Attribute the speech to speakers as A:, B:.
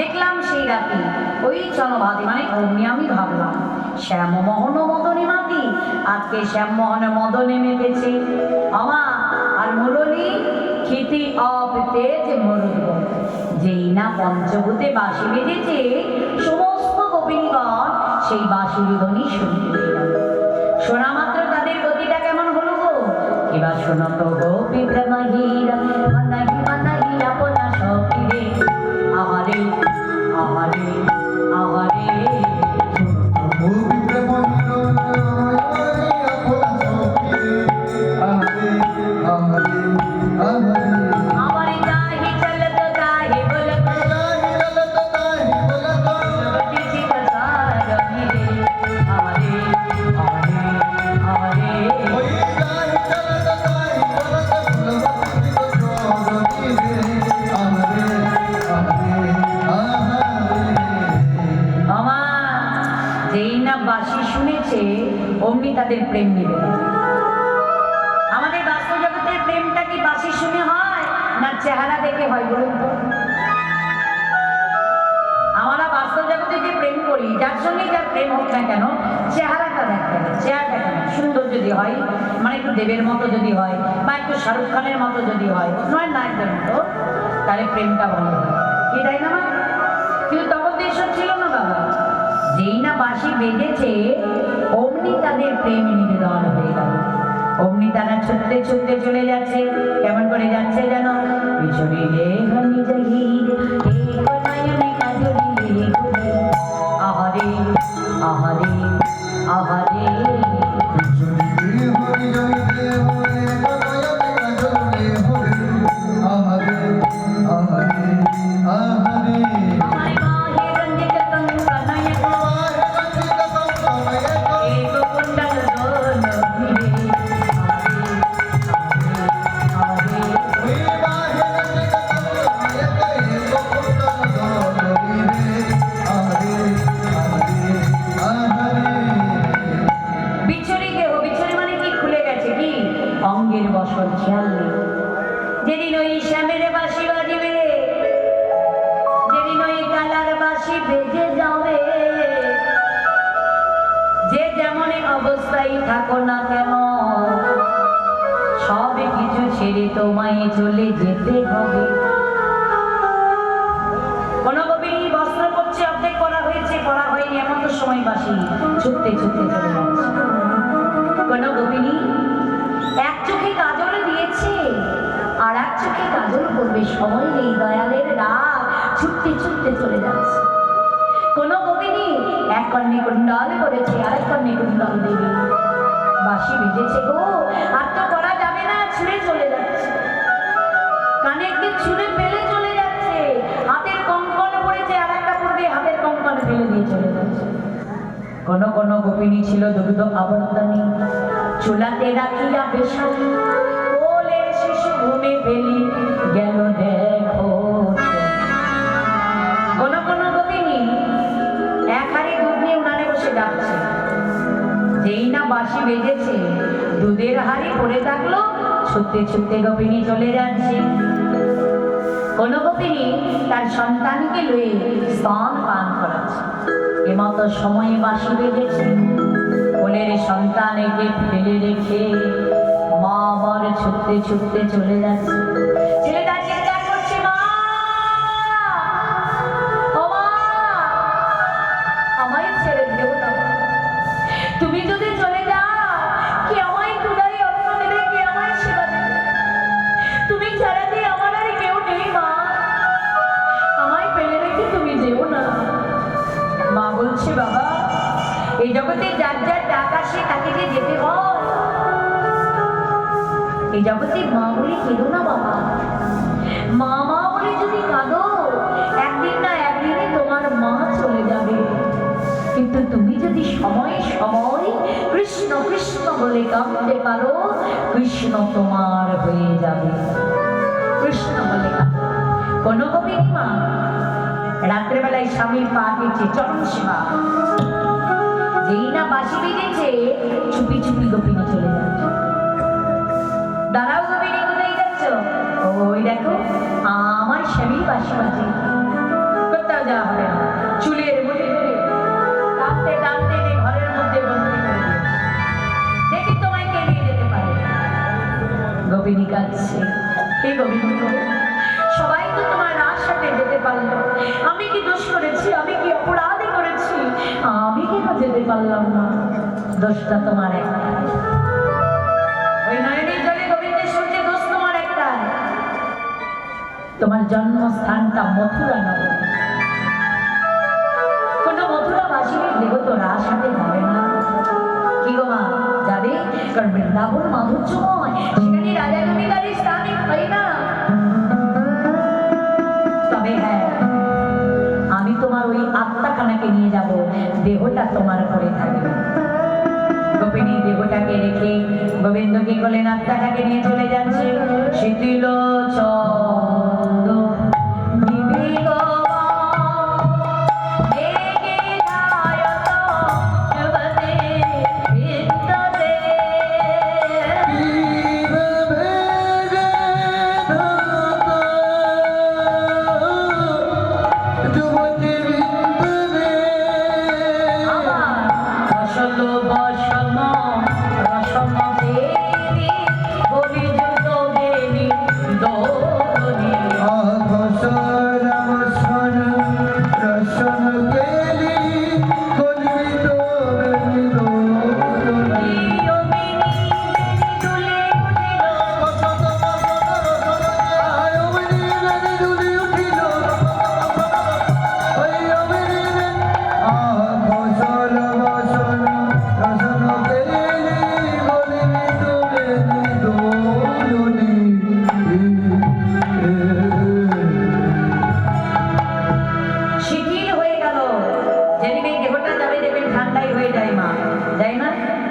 A: দেখলাম সেই রাতে। ওই চনবাতি মানে অমনি আমি ভাবলাম শ্যামমোহন মদনে মাতি, আজকে শ্যামমোহন মদনে মেতেছে। আমা আর মুরলি খিতি অপ তেজ মরুদ যেই না পঞ্চভূতে বাসি বেজেছে সমস্ত গোপিনীগণ সেই বাঁশির ধ্বনি শুনতে শোনা মাত্র তাদের গতিটা কেমন হলো গো? এবার শোনো তো গোপী তাদের প্রেম নিবে আমাদের বাস্তব জগতের প্রেমটা কি বাসি শুনে হয়, না চেহারা দেখে হয় বলুন তো? আমরা বাস্তব জগতে যে প্রেম করি, যার সঙ্গে যার প্রেম হোক না কেন, চেহারাটা দেখতে হবে চেহারাটা কেন সুন্দর যদি হয় মানে একটু দেবের মতো যদি হয়, বা একটু শাহরুখ খানের মতো যদি হয়, নয় নায়কদের মতো, তাহলে প্রেমটা ভালো হয়। কি তাই না কিন্তু তখন তো এসব ছিল প্রেম নিবেদন হয়ে গেল। অমনি তারা ছুটতে ছুটতে চলে যাচ্ছে। কেমন করে যাচ্ছে জানো পিছনে অবস্থায় থাকো না কেন? সব কিছু ছেড়ে তোমায় চলে যেতে হবে। অর্ধেক করা হয়েছে, করা হয়নি, এমন তো সময় বাসি ছুটতে ছুটতে এক চোখে দিয়েছে, আর এক চোখে করবে সময় নেই দয়ালের রাগ। ছুটতে ছুটতে চলে যাচ্ছে। এক কর্ণে কুণ্ডল করেছে আরেক কর্ণে কুণ্ডল দেবে। বাসি বেজেছে গো, আর তো করা যাবে না, ছুঁড়ে চলে যাচ্ছে। কানে একদিন ছুঁড়ে ফেলে চলে যাচ্ছে। হাতের কঙ্কন পড়েছে, আর একটা পড়বে, হাতের কঙ্কন ফেলে দিয়ে চলে যাচ্ছে। কোন কোন গোপিনী ছিল দুগ্ধ আবর্তনী চুলাতে রাখিয়া বেশাল কোলের শিশু ঘুমে ফেলি গেল দেখো বাঁশি বেজেছে। দুধের হাড়ি পড়ে থাকল, ছুটতে ছুটতে গোপিনী চলে যাচ্ছে। কোন গোপিনী তার সন্তানকে লয়ে স্তন পান করাচ্ছে। এমতো সময়ে বাঁশি বেজেছে। কোলের সন্তানকে ফেলে রেখে মা ছুটতে ছুটতে চলে যাচ্ছে। জগতে মা বলে কেঁদো না বাবা। মা মা বলে যদি কাঁদো, একদিন না একদিনই তোমার মা চলে যাবে। কিন্তু তুমি যদি সময় সময় কৃষ্ণ কৃষ্ণ বলে কাঁদতে পারো, কৃষ্ণ তোমার হয়ে যাবে। কৃষ্ণ বলে। কোনো কবিনী মা, রাত্রেবেলায় স্বামীর পা গেছে চরণ সেবা যেই না বাসি বেজেছে, চুপি চুপি গোপিনী চলে যাচ্ছে দাঁড়াও গোপিনী কোথায় যাচ্ছ? ওই দেখো, আমার স্বামী বাজে কোথাও যাওয়া হবে চুলের মুঠি টানতে টানতে ঘরের মধ্যে বন্দি দেখি তোমায় কে নিয়ে যেতে পারে। গোপিনী কাঁদছে। হে গোবিন্দ, সবাই তো তোমার রাত সাথে যেতে পারল। আমি কি দোষ করেছি? আমি কি অপরাধী করেছি? আমি কেন যেতে পারলাম না? দোষটা তোমার একটা তোমার জন্মস্থানটা মথুরা নগর। কোনো মথুরা বাসীর দেহ তো রাস হাতে হবে না। কি গো মা, যাবে? কারণ বৃন্দাবন মাধুর্যময়। সেখানে রাজা জমিদারের হয় না। তবে হ্যাঁ আমি তোমার ওই আত্মাখানাকে নিয়ে যাব। দেহটা তোমার ঘরে থাকবে। গোপিনী দেহটাকে রেখে গোবিন্দকে বলেন আত্মাটাকে নিয়ে চলে যাচ্ছে। শীতিল চর